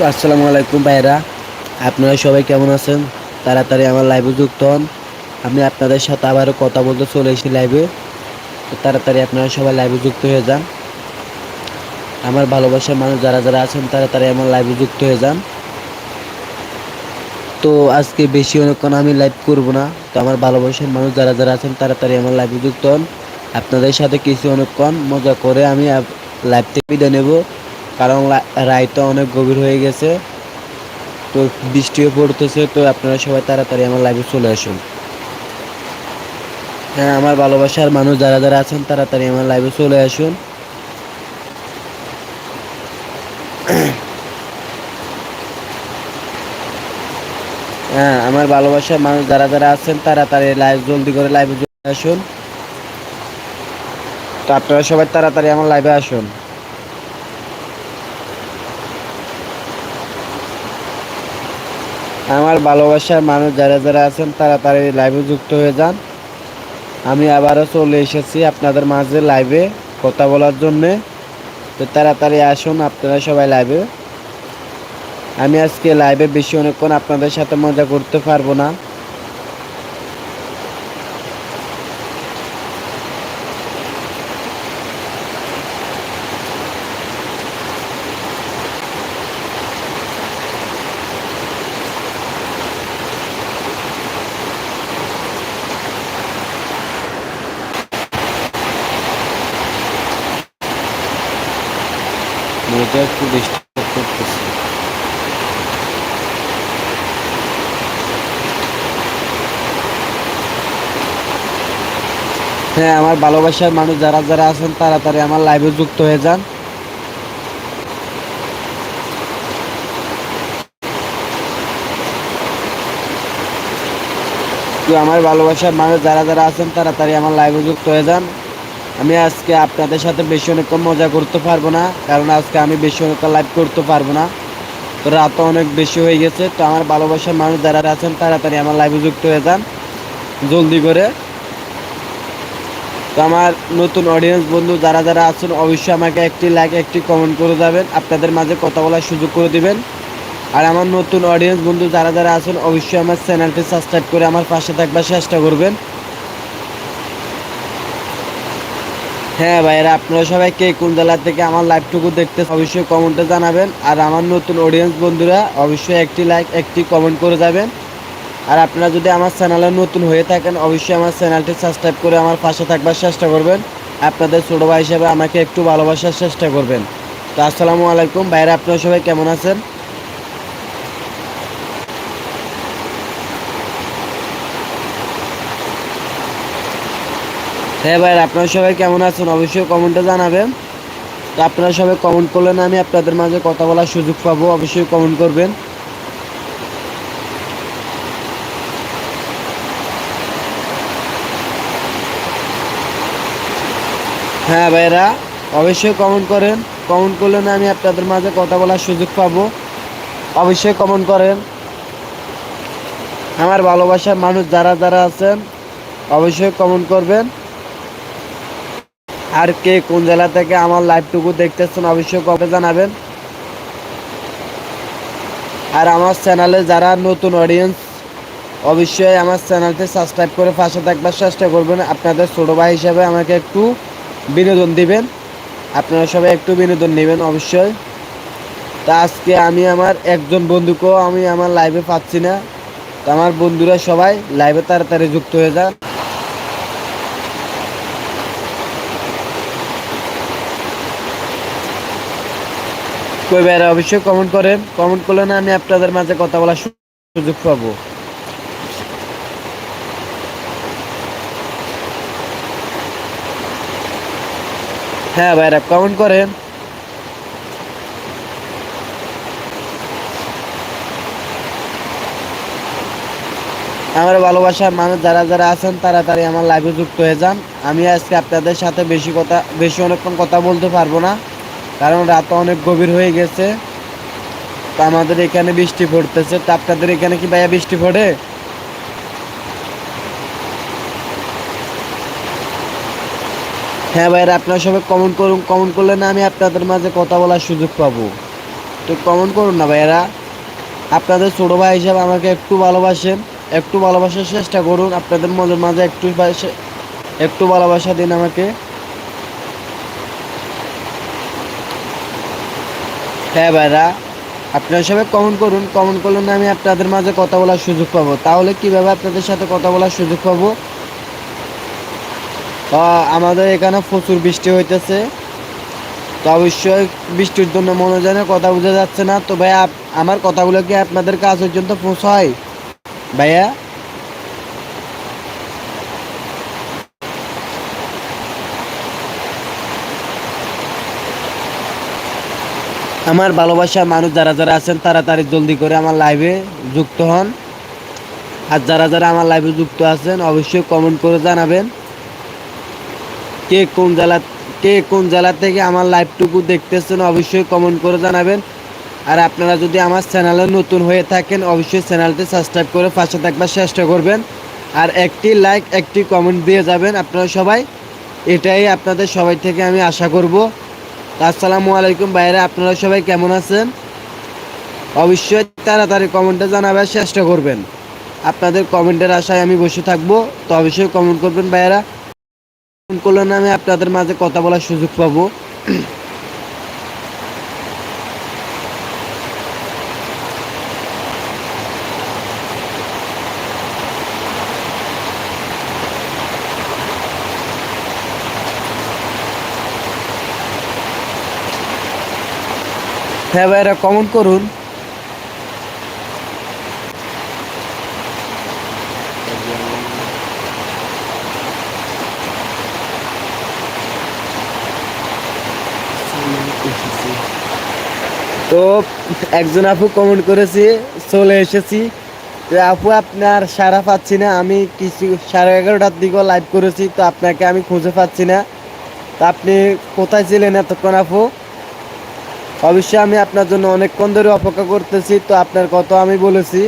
তো আসসালামু আলাইকুম ভাইরা আপনারা সবাই কেমন আছেন? তাড়াতাড়ি আমার লাইভে যুক্ত হন। আমি আপনাদের সাথে আবারও কথা বলতে চলে এসেছি লাইভে তো তাড়াতাড়ি আপনারা সবাই লাইভে যুক্ত হয়ে যান। আমার ভালোবাসার মানুষ যারা যারা আছেন, তাড়াতাড়ি আমার লাইভে যুক্ত হয়ে যান। তো আজকে বেশি অনেকক্ষণ আমি লাইভ করব না। তো আমার ভালোবাসার মানুষ যারা যারা আছেন, তাড়াতাড়ি আমার লাইভে যুক্ত হন। আপনাদের সাথে কিছু অনেকক্ষণ মজা করে আমি লাইভ থেকে বিদায় নেব। কারণ রায়টা অনেক গভীর হয়ে গেছে। তো বৃষ্টিও পড়তেছে, তো আপনারা সবাই তাড়াতাড়ি আমার লাইভে চলে আসুন। হ্যাঁ আমার ভালোবাসার মানুষ যারা যারা আছেন, তাড়াতাড়ি আমার লাইভে চলে আসুন। হ্যাঁ আমার ভালোবাসার মানুষ যারা যারা আছেন, তাড়াতাড়ি লাইভ জলদি করে লাইভে চলে আসুন। তো আপনারা সবাই তাড়াতাড়ি আমার লাইভে আসুন। আমার ভালোবাসার মানুষ যারা যারা আছেন তাড়াতাড়ি লাইভে যুক্ত হয়ে যান। আমি আবারও চলে এসেছি আপনাদের মাঝে লাইভে কথা বলার জন্যে। তো তাড়াতাড়ি আসুন আপনারা সবাই লাইভে আমি আজকে লাইভে বেশি অনেকক্ষণ আপনাদের সাথে মজা করতে পারব না মেয়েটা একটু ডিস্টার্ব করতেছে হ্যাঁ আমার ভালোবাসার মানুষ যারা যারা আছেন তাড়াতাড়ি আমার লাইভে যুক্ত হয়ে যান। আমার ভালোবাসার মানুষ যারা যারা আছেন তাড়াতাড়ি আমার লাইভে যুক্ত হয়ে যান। আমি আজকে আপনাদের সাথে বেশি অনেকক্ষণ মজা করতে পারব না, কারণ আজকে আমি বেশি অনেকক্ষণ লাইভ করতে পারব না। তো রাত অনেক বেশি হয়ে গেছে, তো আমার ভালোবাসার মানুষ যারা আছেন তাড়াতাড়ি আমার লাইভে যুক্ত হয়ে যান। জলদি করে। আমার নতুন অডিয়েন্স বন্ধু, যারা যারা আছেন, অবশ্যই আমাকে একটি লাইক একটি কমেন্ট করে যাবেন। আপনাদের মাঝে কথা বলার সুযোগ করে দিবেন। আর আমার নতুন অডিয়েন্স বন্ধু, যারা যারা আছেন, অবশ্যই আমার চ্যানেলটি সাবস্ক্রাইব করে আমার পাশে থাকবার চেষ্টা করবেন। হ্যাঁ ভাইয়েরা, আপনারা সবাই কে, কোন জেলা থেকে আমার লাইভটুকু দেখতে অবশ্যই কমেন্টে জানাবেন। আর আমার নতুন অডিয়েন্স বন্ধুরা, অবশ্যই একটি লাইক একটি কমেন্ট করে যাবেন। আর আপনারা যদি আমার চ্যানেলে নতুন হয়ে থাকেন, অবশ্যই আমার চ্যানেলটি সাবস্ক্রাইব করে আমার পাশে থাকবার চেষ্টা করবেন। আপনাদের ছোটো ভাই হিসেবে আমাকে একটু ভালোবাসার চেষ্টা করবেন। তো আসসালামু আলাইকুম। ভাইয়েরা আপনারা সবাই কেমন আছেন? হ্যাঁ ভাইয়েরা আপনারা সবাই কেমন আছেন? অবশ্যই কমেন্টে জানাবেন। তো আপনারা সবাই কমেন্ট করলে আমি আপনাদের মাঝে কথা বলার সুযোগ পাবো। অবশ্যই কমেন্ট করবেন। হ্যাঁ ভাইরা অবশ্যই কমেন্ট করেন। কমেন্ট করলে না আমি আপনাদের মাঝে কথা বলার সুযোগ পাবো। অবশ্যই কমেন্ট করেন। আমার ভালোবাসার মানুষ যারা যারা আছেন, অবশ্যই কমেন্ট করবেন। আর কে কোন জেলা থেকে আমার লাইভটুকু দেখতেছেন, অবশ্যই কবে জানাবেন। আর আমার চ্যানেলে যারা নতুন অডিয়েন্স অবশ্যই আমার চ্যানেলটি সাবস্ক্রাইব করে পাশে থাকবার চেষ্টা করবেন। আপনাদের ছোটো ভাই হিসাবে আমাকে একটু বিনোদন দিবেন। আপনারা সবাই একটু বিনোদন নেবেন অবশ্যই। তা আজকে আমি আমার একজন বন্ধুকেও আমি আমার লাইভে পাচ্ছি না। তো আমার বন্ধুরা সবাই লাইভে তাড়াতাড়ি যুক্ত হয়ে যান। কই ভাইরা, অবশ্যই কমেন্ট করেন। কমেন্ট করলে না আমি আপনাদের মাঝে কথা বলার সুযোগ পাবো। হ্যাঁ ভাইরা কমেন্ট করেন। আমার ভালোবাসার মানুষ যারা যারা আছেন তাড়াতাড়ি আমার লাইভে যুক্ত হয়ে যান। আমি আজকে আপনাদের সাথে বেশি কথা, বেশি অনেকক্ষণ কথা বলতে পারব না, কারণ রাত অনেক গভীর হয়ে গেছে। তো আমাদের এখানে বৃষ্টি পড়তেছে। তো আপনাদের এখানে কি ভাইয়া বৃষ্টি পড়ে? হ্যাঁ ভাইরা, আপনারা সবাই কমেন্ট করুন। কমেন্ট করলে না আমি আপনাদের মাঝে কথা বলার সুযোগ পাবো। তো কমেন্ট করুন না ভাইয়েরা আপনাদের ছোটো ভাই হিসাবে আমাকে একটু ভালোবাসেন, একটু ভালোবাসার চেষ্টা করুন। আপনাদের মনের মাঝে একটু একটু ভালোবাসা দিন আমাকে। হ্যাঁ ভাইরা, আপনারা সবাই কমেন্ট করুন। কমেন্ট করলে না আমি আপনাদের মাঝে কথা বলার সুযোগ পাবো। তাহলে কীভাবে আপনাদের সাথে কথা বলার সুযোগ পাবো? আমাদের এখানে প্রচুর বৃষ্টি হইতেছে। তো অবশ্যই বৃষ্টির জন্য মনে মনোজনের কথা বোঝা যাচ্ছে না। তো ভাইয়া আমার কথাগুলো কি আপনাদের কাজ পর্যন্ত পৌঁছায়? ভাইয়া? আমার ভালোবাসার মানুষ যারা যারা আছেন তাড়াতাড়ি জলদি করে আমার লাইভে যুক্ত হন। আর যারা যারা আমার লাইভে যুক্ত আছেন, অবশ্যই কমেন্ট করে জানাবেন। কে কোন জেলা, কে কোন জেলা থেকে আমার লাইভটুকু দেখতেছেন অবশ্যই কমেন্ট করে জানাবেন। আর আপনারা যদি আমার চ্যানেলে নতুন হয়ে থাকেন, অবশ্যই চ্যানেলটি সাবস্ক্রাইব করে পাশে থাকবার চেষ্টা করবেন। আর একটি লাইক একটি কমেন্ট দিয়ে যাবেন আপনারা সবাই। এটাই আপনাদের সবাই থেকে আমি আশা করব। আসসালামু আলাইকুম বাইরে আপনারা সবাই কেমন আছেন? অবশ্যই তাড়াতাড়ি কমেন্টে জানাবার চেষ্টা করবেন। আপনাদের কমেন্টের আশায় আমি বসে থাকব, তো অবশ্যই কমেন্ট করবেন কমেন্ট না আমি আপনাদের মাঝে কথা বলার সুযোগ পাবো। হ্যাঁ ভাইরা কমেন্ট করুন। তো একজন আপু কমেন্ট করেছি, চলে এসেছি। তো আপু, আপনার সারা পাচ্ছি না। আমি কিছু সাড়ে এগারোটার দিকেও লাইভ করেছি, তো আপনাকে আমি খুঁজে পাচ্ছি না। তো আপনি কোথায় ছিলেন এতক্ষণ আপু? অবশ্যই আমি আপনার জন্য অনেকক্ষণ ধরে অপেক্ষা করতেছি, তো আপনার কথা আমি বলেছি।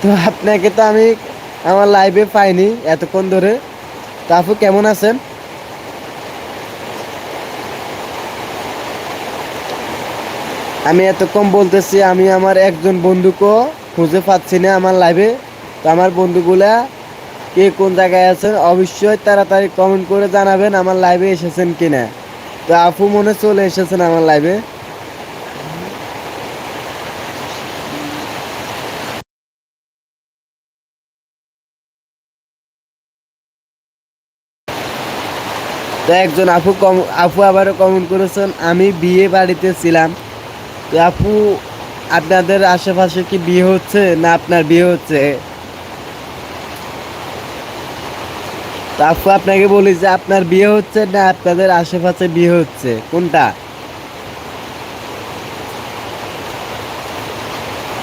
তো আপনাকে তো আমি আমার লাইভে পাইনি এতক্ষণ ধরে। তো আপু, কেমন আছেন? আমি এতক্ষণ বলতেছি, আমি আমার একজন বন্ধুকেও খুঁজে পাচ্ছি না আমার লাইভে তো আমার বন্ধুগুলা কে কোন জায়গায় আছেন, অবশ্যই তাড়াতাড়ি কমেন্ট করে জানাবেন আমার লাইভে এসেছেন কিনা। তো আপু মনে চলে এসেছেন আমার লাইভে তো একজন আপু কম আপু আবারও কমেন্ট করেছেন, আমি বিয়ে বাড়িতে ছিলাম। তো আপু, আপনাদের আশেপাশে কি বিয়ে হচ্ছে না আপনার বিয়ে হচ্ছে? আপু, আপনাকে বলি যে আপনার বিয়ে হচ্ছে না আপনাদের আশেপাশে বিয়ে হচ্ছে। কোনটা?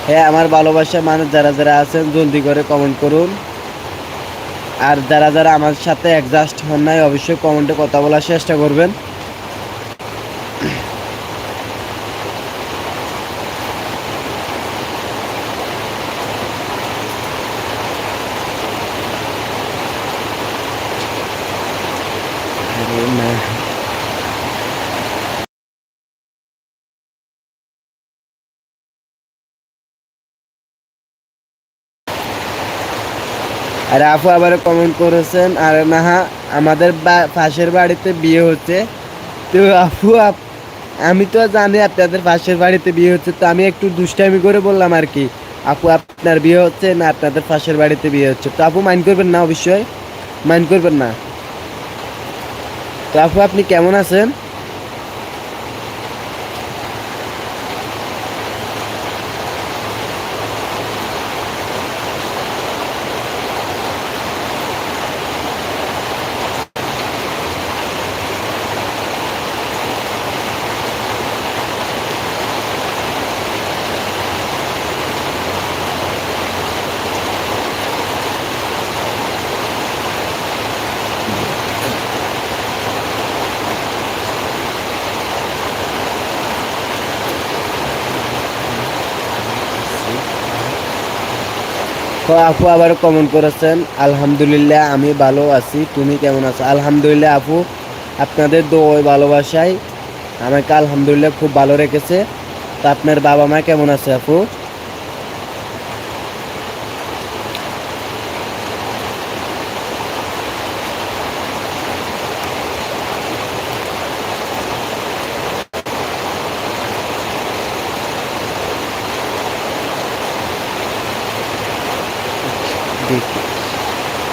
হ্যাঁ আমার ভালোবাসার মানুষ যারা যারা আছেন, জলদি করে কমেন্ট করুন। আর যারা যারা আমার সাথে অ্যাডজাস্ট হন নাই, অবশ্যই কমেন্টে কথা বলার চেষ্টা করবেন। আর আপু আবার কমেন্ট করেছেন, আর নাহা, আমাদের পাশের বাড়িতে বিয়ে হচ্ছে। তো আপু আমি তো জানি আপনাদের পাশের বাড়িতে বিয়ে হচ্ছে, তো আমি একটু দুষ্টামি করে বললাম আর কি। আপু, আপনার বিয়ে হচ্ছে না আপনাদের পাশের বাড়িতে বিয়ে হচ্ছে? তো আপু মাইন্ড করবেন না অবশ্যই। মাইন্ড করবেন না। তো আপু, আপনি কেমন আছেন? তো আপু আবার কমেন্ট করেছেন, আলহামদুলিল্লাহ, আমি ভালো আছি। তুমি কেমন আছো? আলহামদুলিল্লাহ, আপু, আপনাদের দোয় ভালোবাসায় আমাকে আলহামদুলিল্লাহ খুব ভালো রেখেছে। তা আপনার বাবা মা কেমন আছে, আপু?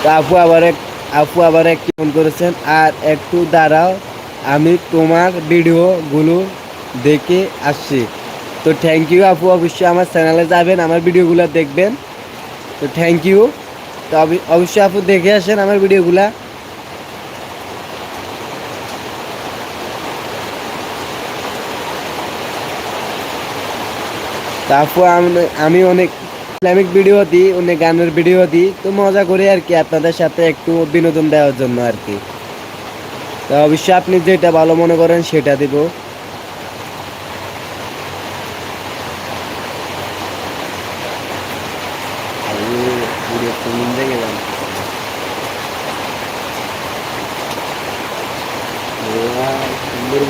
আপু আবার এক আপু আবার একটি ফোন করেছেন, আর একটু দাঁড়াও, আমি তোমার ভিডিওগুলো দেখে আসছি। তো থ্যাংক ইউ আপু, অবশ্যই আমার চ্যানেলে যাবেন, আমার ভিডিওগুলো দেখবেন। তো থ্যাংক ইউ তো অবি- অবশ্যই আপু দেখে আসেন আমার ভিডিওগুলা। তারপর আমি অনেক ইসলামিক ভিডিও দিই অনেক গানের ভিডিও দিই তো মজা করি আর কি আপনাদের সাথে একটু বিনোদন দেওয়ার জন্য আর কি। তো অবশ্যই আপনি যেটা ভালো মনে করেন সেটা দিব।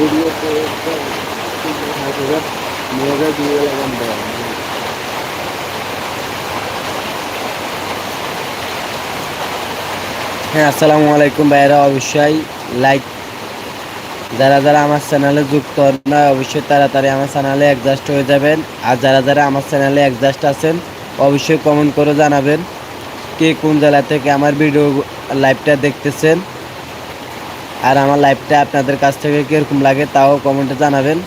ভিডিও মজা দিয়ে লাগান দেয় হ্যাঁ আসসালামু আলাইকুম ভাইরা অবশ্যই লাইক যারা যারা আমার চ্যানেলে যুক্ত হন না, অবশ্যই তাড়াতাড়ি আমার চ্যানেলে অ্যাডজাস্ট হয়ে যাবেন। আর যারা যারা আমার চ্যানেলে অ্যাডজাস্ট আছেন, অবশ্যই কমেন্ট করে জানাবেন কে কোন জেলা থেকে আমার ভিডিও লাইভটা দেখতেছেন। আর আমার লাইভটা আপনাদের কাছ থেকে কীরকম লাগে তাও কমেন্টে জানাবেন।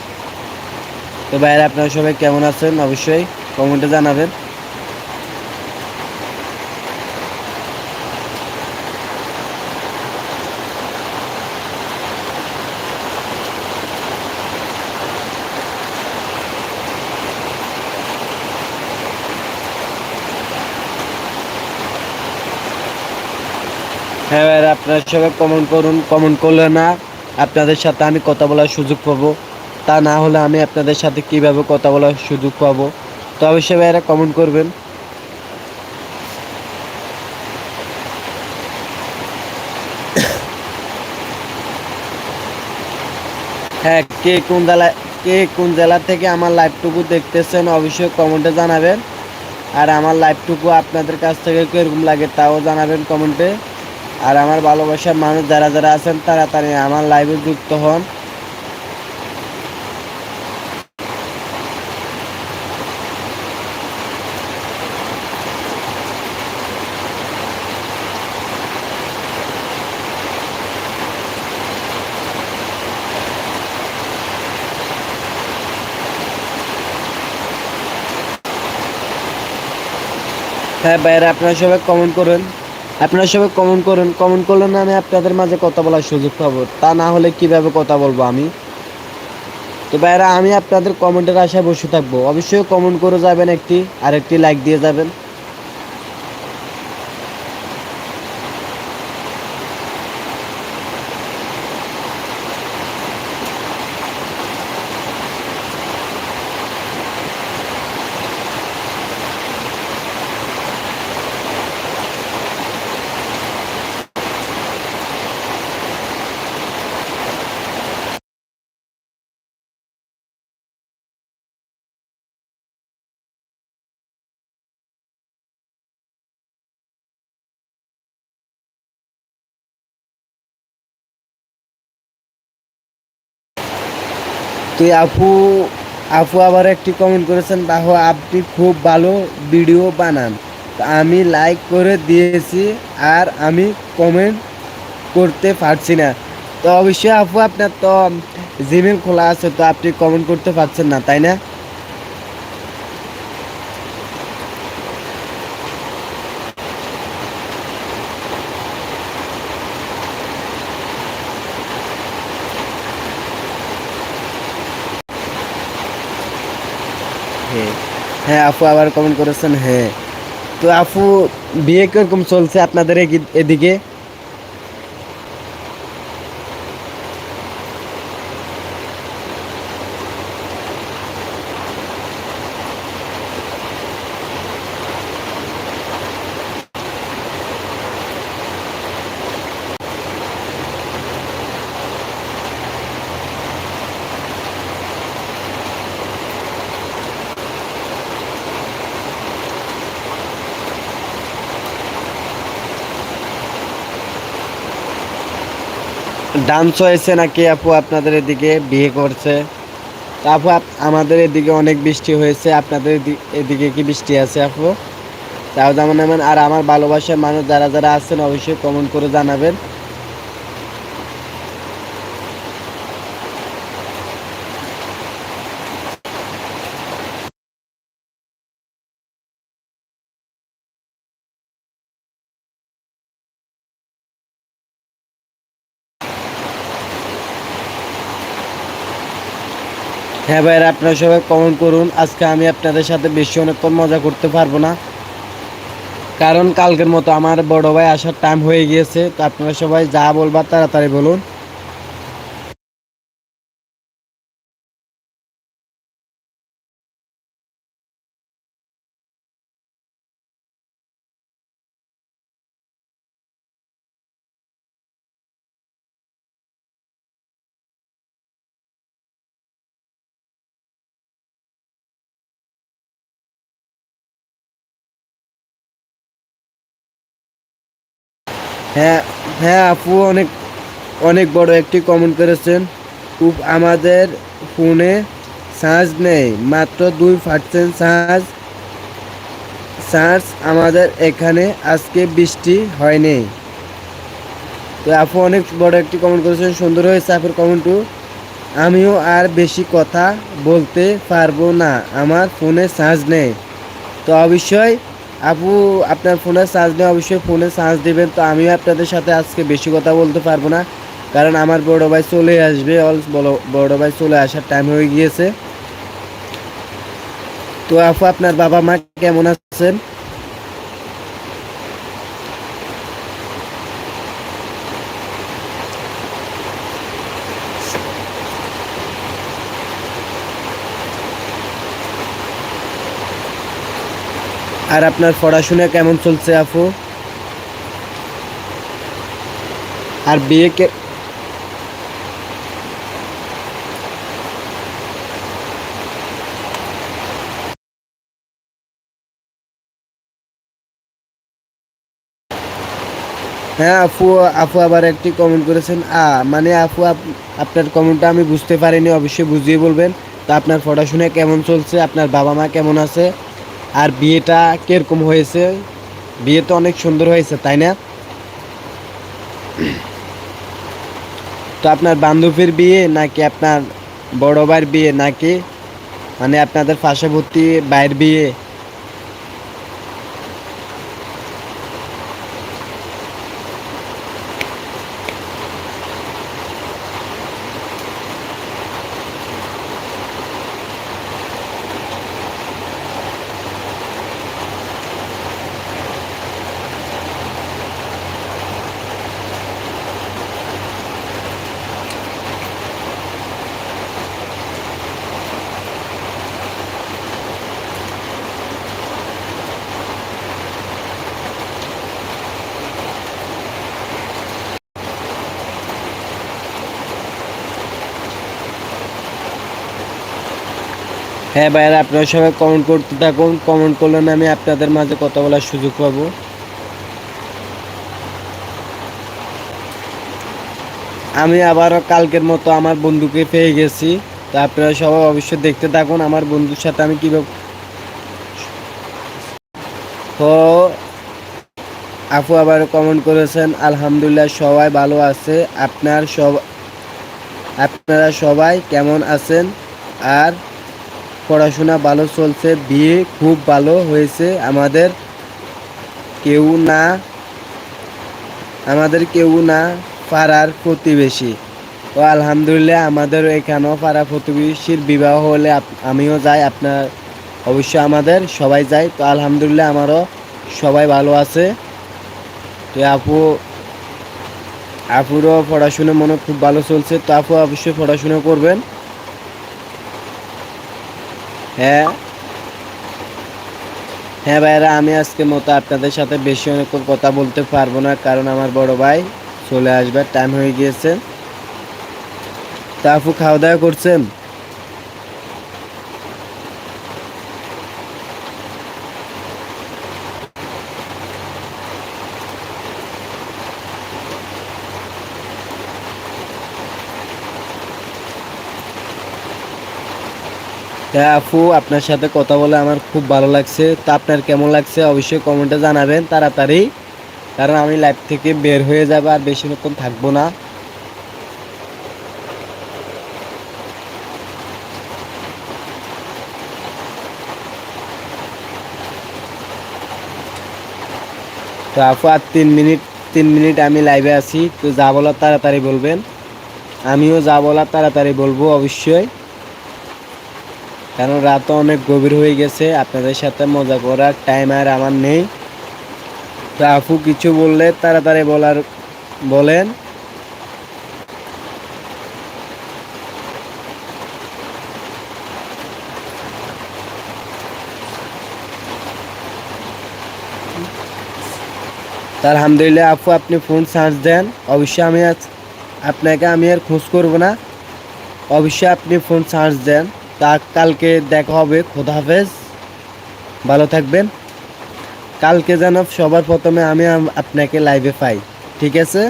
তো ভাইরা আপনারা সবাই কেমন আছেন? অবশ্যই কমেন্টে জানাবেন। হ্যাঁ ভাইরা, আপনারা সবাই কমেন্ট করুন কমেন্ট করলে না আপনাদের সাথে আমি কথা বলার সুযোগ পাবো। তা না হলে আমি আপনাদের সাথে কীভাবে কথা বলার সুযোগ পাবো? তো অবশ্যই ভাইরা কমেন্ট করবেন। হ্যাঁ কে কোন জেলা, কে কোন জেলা থেকে আমার লাইভটুকু দেখতেছেন অবশ্যই কমেন্টে জানাবেন। আর আমার লাইভটুকু আপনাদের কাছ থেকে কীরকম লাগে তাও জানাবেন কমেন্টে আর আমার ভালোবাসার মানুষ যারা যারা আছেন তাড়াতাড়ি আমার লাইভে যুক্ত হন। হ্যাঁ ভাইরা আপনারা সবাই কমেন্ট করুন। আপনারা সবাই কমেন্ট করুন কমেন্ট করলে না আমি আপনাদের মাঝে কথা বলার সুযোগ পাবো। তা না হলে কীভাবে কথা বলব আমি? তো ভাইরা আমি আপনাদের কমেন্টের আশায় বসে থাকব। অবশ্যই কমেন্ট করে যাবেন একটি আর একটি লাইক দিয়ে যাবেন। তুই আপু আপু আবার একটি কমেন্ট করেছেন, বাহ, আপনি খুব ভালো ভিডিও বানান। আমি লাইক করে দিয়েছি আর আমি কমেন্ট করতে পারছি না। তো অবশ্যই আপু আপনার তো জিমেল খোলা আছে, তো আপনি কমেন্ট করতে পারছেন না, তাই না হ্যাঁ হ্যাঁ আপু আবার কমেন্ট করেছেন হ্যাঁ। তো আপু বিয়ে কীরকম চলছে আপনাদের এগি- এদিকে? ডান্স হয়েছে নাকি আপু আপনাদের এদিকে? বিয়ে করছে। আপু আমাদের এদিকে অনেক বৃষ্টি হয়েছে। আপনাদের এদিকে কি বৃষ্টি আছে আপু? তাও যেমন আর আমার ভালোবাসার মানুষ যারা যারা আছেন, অবশ্যই কমেন্ট করে জানাবেন। হ্যাঁ ভাইয়ের আপনারা সবাই কমেন্ট করুন। আজকে আমি আপনাদের সাথে বেশি অনেকক্ষণ মজা করতে পারব না। কারণ কালকের মতো আমার বড় ভাই আসার টাইম হয়ে গিয়েছে। তো আপনারা সবাই যা বলবার তাড়াতাড়ি বলুন। হ্যাঁ হ্যাঁ আপু, অনেক অনেক বড় একটি কমেন্ট করেছেন। খুব আমাদের ফোনে চার্জ নেই, মাত্র দুই পার্সেন্ট চার্জ চার্জ আমাদের এখানে আজকে বৃষ্টি হয়নি। তো আপু, অনেক বড় একটি কমেন্ট করেছেন, সুন্দর হয়েছে আপুর কমেন্টও আমিও আর বেশি কথা বলতে পারব না, আমার ফোনে চার্জ নেই। তো অবশ্যই আপু, আপনার ফোনে চার্জ নেই অবশ্যই ফোনে চার্জ দেবেন। তো আমিও আপনাদের সাথে আজকে বেশি কথা বলতে পারব না। কারণ আমার বড় ভাই চলে আসবে। অল বড় ভাই চলে আসার টাইম হয়ে গিয়েছে। তো আপু, আপনার বাবা মা কেমন আছেন? আর আপনার পড়াশোনা কেমন চলছে আপু? আর বিয়ে কে হ্যাঁ আপু আপু আবার একটি কমেন্ট করেছেন। আ মানে আপু, আপ- আপনার কমেন্টটা আমি বুঝতে পারিনি, অবশ্যই বুঝিয়ে বলবেন। তো আপনার পড়াশোনা কেমন চলছে? আপনার বাবা মা কেমন আছে? আর বিয়েটা কীরকম হয়েছে? বিয়ে তো অনেক সুন্দর হয়েছে, তাই না? তো আপনার বান্ধবীর বিয়ে নাকি আপনার বড় ভাইয়ের বিয়ে নাকি? মানে আপনাদের পার্শ্ববর্তী ভাইয়ের বিয়ে? হ্যাঁ ভাইয়ারা, আপনারা সবাই কমেন্ট করতে থাকুন। কমেন্ট করলে আমি আপনাদের মাঝে কথা বলার সুযোগ পাবো। আমি আবারও কালকের মতো আমার বন্ধুকে পেয়ে গেছি। তা আপনারা সবাই অবশ্যই দেখতে থাকুন আমার বন্ধুর সাথে আমি কীভাবে তো আপু আবার কমেন্ট করেছেন, আলহামদুলিল্লাহ সবাই ভালো আছে। আপনার সব আপনারা সবাই কেমন আছেন? আর পড়াশোনা ভালো চলছে, বিয়ে খুব ভালো হয়েছে, আমাদের কেউ না, আমাদের কেউ না পাড়ার প্রতিবেশী। ও আলহামদুলিল্লাহ আমাদের এখানেও পাড়া প্রতিবেশীর বিবাহ হলে আমিও যাই, আপনার অবশ্যই আমাদের সবাই যায় তো আলহামদুলিল্লাহ আমারও সবাই ভালো আছে। তো আপু, আপুরও পড়াশুনো মনে খুব ভালো চলছে। তো আপু অবশ্যই পড়াশুনো করবেন। হ্যাঁ। হ্যাঁ ভাইরা আমি আজকে মতো আপনাদের সাথে বেশি অনেক কথা বলতে পারব না, কারণ আমার বড় ভাই চলে আসবে টাইম হয়ে গিয়েছে। তা আপু, খাওয়া দাওয়া করছেন? হ্যাঁ আপু, আপনার সাথে কথা বলে আমার খুব ভালো লাগছে। তা আপনার কেমন লাগছে অবশ্যই কমেন্টে জানাবেন তাড়াতাড়ি। কারণ আমি লাইভ থেকে বের হয়ে যাব আর বেশিক্ষণ থাকব না। তো আপু, আর তিন মিনিট তিন মিনিট আমি লাইভে আছি। তো যা বলার তাড়াতাড়ি বলবেন। আমিও যা বলার তাড়াতাড়ি বলব অবশ্যই। কারণ রাত অনেক গভীর হয়ে গেছে, আপনাদের সাথে মজা করার টাইম আর আমার নেই। তো আপু কিছু বললে তাড়াতাড়ি বলার, বলেন। আলহামদুলিল্লাহ আপু, আপনি ফোন চার্জ দেন। অবশ্যই আমি আপনাকে আমি আর খোঁজ করব না। অবশ্যই আপনি ফোন চার্জ দেন। তা কালকে দেখা হবে। খোদা হাফেজ। ভালো থাকবেন। কালকে যেন সবার প্রথমে আমি আপনাকে লাইভে পাই। ঠিক আছে?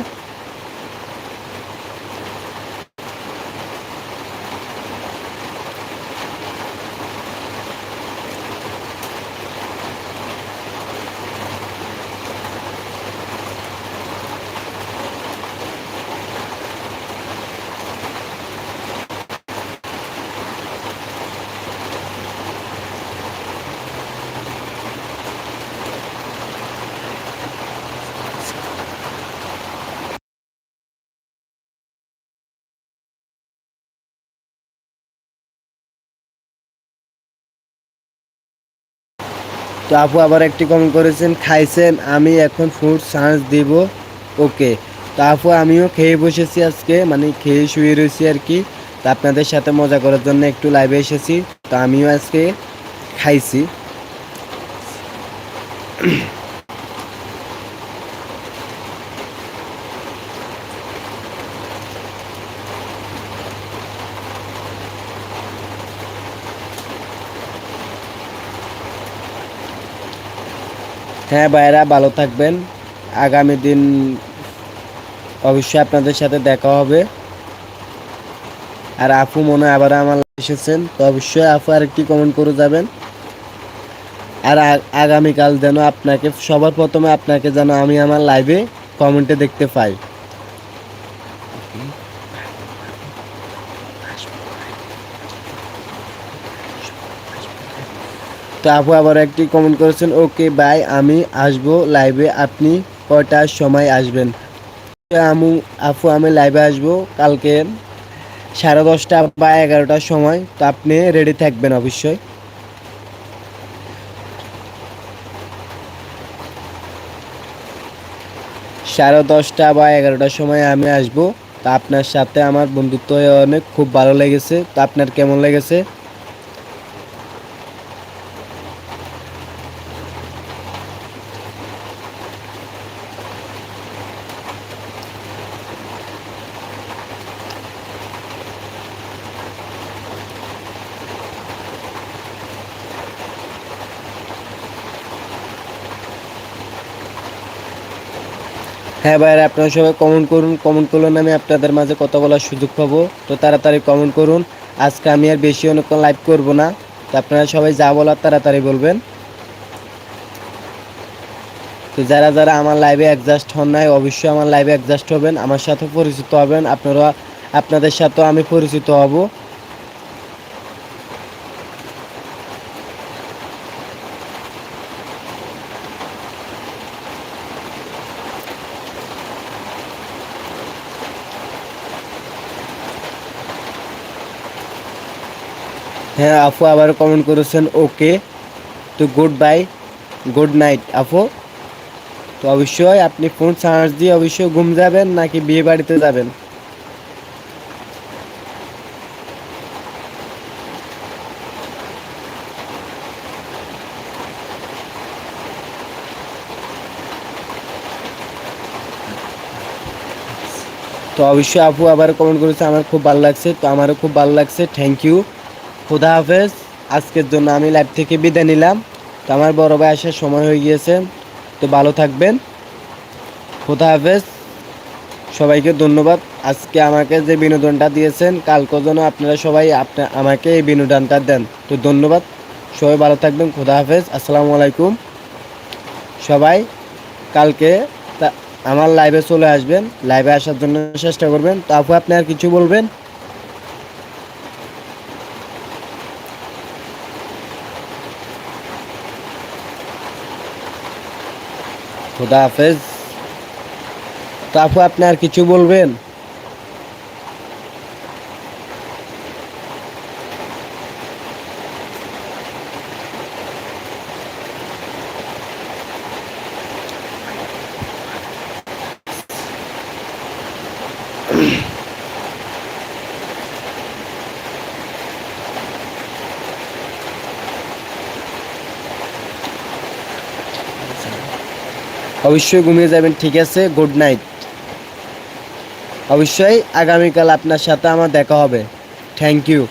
তো আপু আবার একটি কমেন্ট করেছেন, খাইছেন, আমি এখন ফুড চার্জ দিব। ওকে তো আপু আমিও খেয়ে বসেছি আজকে মানে খেয়ে শুয়ে রয়েছি আর কি। তো আপনাদের সাথে মজা করার জন্য একটু লাইভে এসেছি। তো আমিও আজকে খাইছি। হ্যাঁ ভাইরা ভালো থাকবেন। আগামী দিন অবশ্যই আপনাদের সাথে দেখা হবে। আর আপু মনে আবার আমার এসেছেন, তো অবশ্যই আপু আরেকটি কমেন্ট করে যাবেন। আর আগামীকাল যেন আপনাকে, সবার প্রথমে আপনাকে যেন আমি আমার লাইভে কমেন্টে দেখতে পাই। তো আপু আবার একটি কমেন্ট করেছেন, ওকে বাই আমি আসব লাইভে আপনি কটার সময় আসবেন? আমু, আপু, আমি লাইভে আসব কালকে সাড়ে দশটা বা এগারোটার সময়, তো আপনি রেডি থাকবেন অবশ্যই। সাড়ে দশটা বা এগারোটার সময় আমি আসব। তা আপনার সাথে আমার বন্ধুত্ব অনেক খুব ভালো লেগেছে। তো আপনার কেমন লেগেছে? হ্যাঁ ভাইরা, আপনারা সবাই কমেন্ট করুন। কমেন্ট করলে আমি আপনাদের মাঝে কথা বলার সুযোগ পাবো। তো তাড়াতাড়ি কমেন্ট করুন। আজকে আমি আর বেশি অনেকক্ষণ লাইভ করব না। তো আপনারা সবাই যা বলার তাড়াতাড়ি বলবেন। তো যারা যারা আমার লাইভে অ্যাডজাস্ট হন নাই, অবশ্যই আমার লাইভে অ্যাডজাস্ট হবেন, আমার সাথে পরিচিত হবেন। আপনারা, আপনাদের সাথেও আমি পরিচিত হব। হ্যাঁ আপু আবার কমেন্ট করেছেন ওকে তো গুড বাই গুড নাইট আপু। তো অবশ্যই আপনি ফোন চার্জ দিয়ে অবশ্যই ঘুম যাবেন নাকি বিয়ে বাড়িতে যাবেন? তো অবশ্যই আপু আবার কমেন্ট করেছে, আমার খুব ভালো লাগছে, তো আমারও খুব ভালো লাগছে থ্যাংক ইউ খুদা হাফেজ, আজকের জন্য আমি লাইভ থেকে বিদায় নিলাম। তো আমার বড় ভাই আসার সময় হয়ে গিয়েছে, তো ভালো থাকবেন। খুদা হাফেজ, সবাইকে ধন্যবাদ। আজকে আমাকে যে বিনোদনটা দিয়েছেন কালকে যেন আপনারা সবাই আপনা, আমাকে এই বিনোদনটা দেন। তো ধন্যবাদ, সবাই ভালো থাকবেন, খুদা হাফেজ, আসসালামু আলাইকুম। সবাই কালকে আমার লাইভে চলে আসবেন লাইভে আসার জন্য চেষ্টা করবেন। তো আপু, আপনি আর কিছু বলবেন? খুদা হাফেজ। তো আপু আপনি আর কিছু বলবেন? অবশ্যই ঘুমিয়ে যাবেন, ঠিক আছে? গুড নাইট অবশ্যই আগামীকাল আপনার সাথে আমার দেখা হবে। থ্যাংক ইউ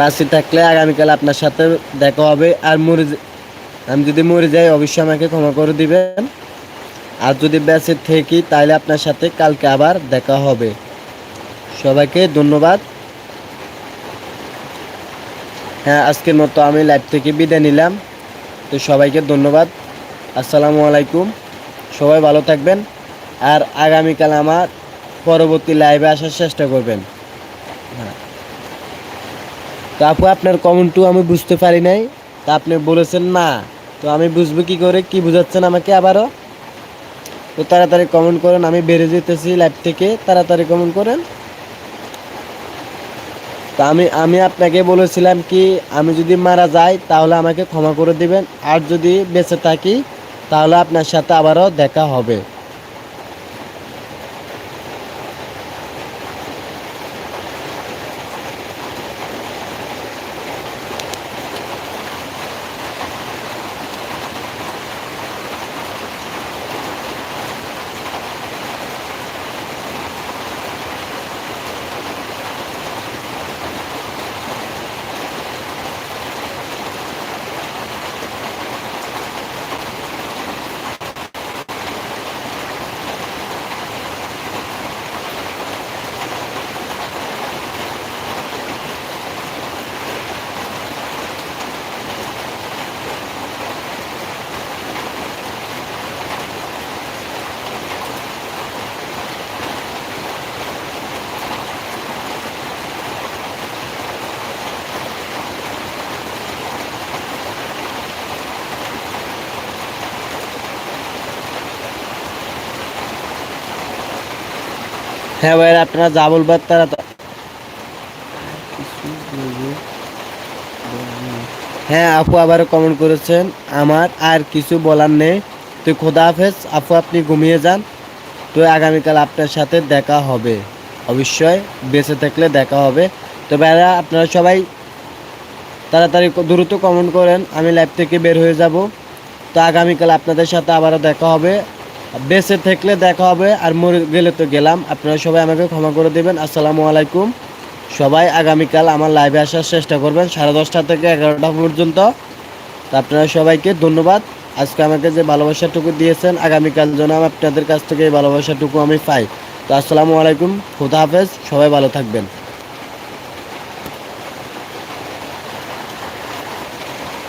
বাসে থাকলে আগামীকাল আপনার সাথে দেখা হবে। আর মরে আমি যদি মরে যাই, অবশ্যই আমাকে ক্ষমা করে দিবেন। আর যদি বেঁচে থাকি তাহলে আপনার সাথে কালকে আবার দেখা হবে। সবাইকে ধন্যবাদ। হ্যাঁ আজকের মতো আমি লাইভ থেকে বিদায় নিলাম। তো সবাইকে ধন্যবাদ। আসসালামু আলাইকুম। সবাই ভালো থাকবেন। আর আগামীকাল আমার পরবর্তী লাইভে আসার চেষ্টা করবেন। হ্যাঁ। তো আপু, আপনার কমেন্টও আমি বুঝতে পারি নাই। তা আপনি বলেছেন না। তো আমি বুঝব কি করে, কি বুঝাচ্ছেন আমাকে আবারও? তো তাড়াতাড়ি কমেন্ট করেন, আমি বেড়ে যেতেছি লাইভ থেকে, তাড়াতাড়ি কমেন্ট করেন। তা আমি আমি আপনাকে বলেছিলাম কি, আমি যদি মারা যাই, তাহলে আমাকে ক্ষমা করে দিবেন। আর যদি বেঁচে থাকি, তাহলে আপনার সাথে আবারও দেখা হবে। হ্যাঁ ভাই আপনারা যা বলবার তারা হ্যাঁ আপু আবারও কমেন্ট করেছেন, আমার আর কিছু বলার নেই। তো খোদা হাফেজ, আপু আপনি ঘুমিয়ে যান। তো আগামীকাল আপনার সাথে দেখা হবে। অবশ্যই বেঁচে থাকলে দেখা হবে। তো ভাইরা আপনারা সবাই তাড়াতাড়ি দ্রুত কমেন্ট করেন। আমি লাইভ থেকে বের হয়ে যাব। তো আগামীকাল আপনাদের সাথে আবারও দেখা হবে। বেঁচে থাকলে দেখা হবে আর মরে গেলে তো গেলাম। আপনারা সবাই আমাকে ক্ষমা করে দেবেন। আসসালামু আলাইকুম। সবাই আগামীকাল আমার লাইভে আসার চেষ্টা করবেন সাড়ে দশটা থেকে এগারোটা পর্যন্ত। তো আপনারা সবাইকে ধন্যবাদ। আজকে আমাকে যে ভালোবাসাটুকু দিয়েছেন, আগামীকাল যেন আপনাদের কাছ থেকে এই ভালোবাসাটুকু আমি পাই। তো আসসালামু আলাইকুম। খুদা হাফেজ। সবাই ভালো থাকবেন।